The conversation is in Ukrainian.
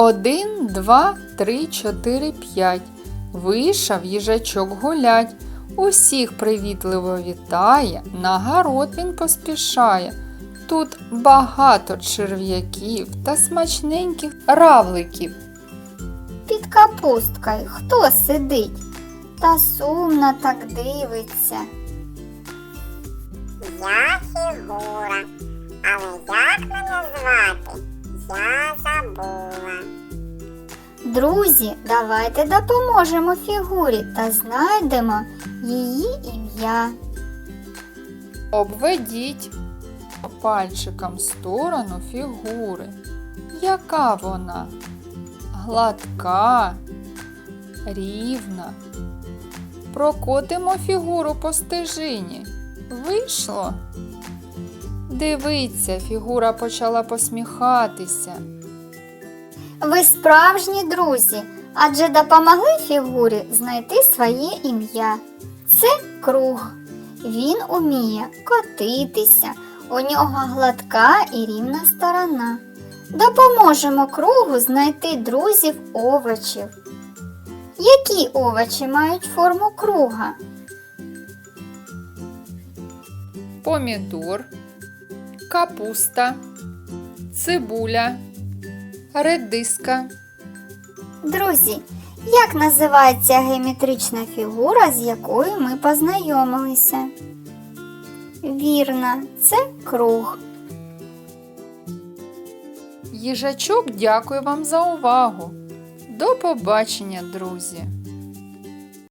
Один, два, три, чотири, п'ять. Вийшов їжачок гулять. Усіх привітливо вітає, на город він поспішає. Тут багато черв'яків та смачненьких равликів. Під капусткою хто сидить? Та сумно так дивиться. Я фігура. Але як мене звати? Я забула. Друзі, давайте допоможемо фігурі та знайдемо її ім'я. Обведіть пальчиком сторону фігури. Яка вона? Гладка, рівна. Прокотимо фігуру по стежині. Вийшло. Дивіться, фігура почала посміхатися. Ви справжні друзі, адже допомогли фігурі знайти своє ім'я. Це круг. Він уміє котитися, у нього гладка і рівна сторона. Допоможемо кругу знайти друзів овочів. Які овочі мають форму круга? Помідор, капуста, цибуля, редиска. Друзі, як називається геометрична фігура, з якою ми познайомилися? Вірно, це круг. Їжачок дякую вам за увагу. До побачення, друзі!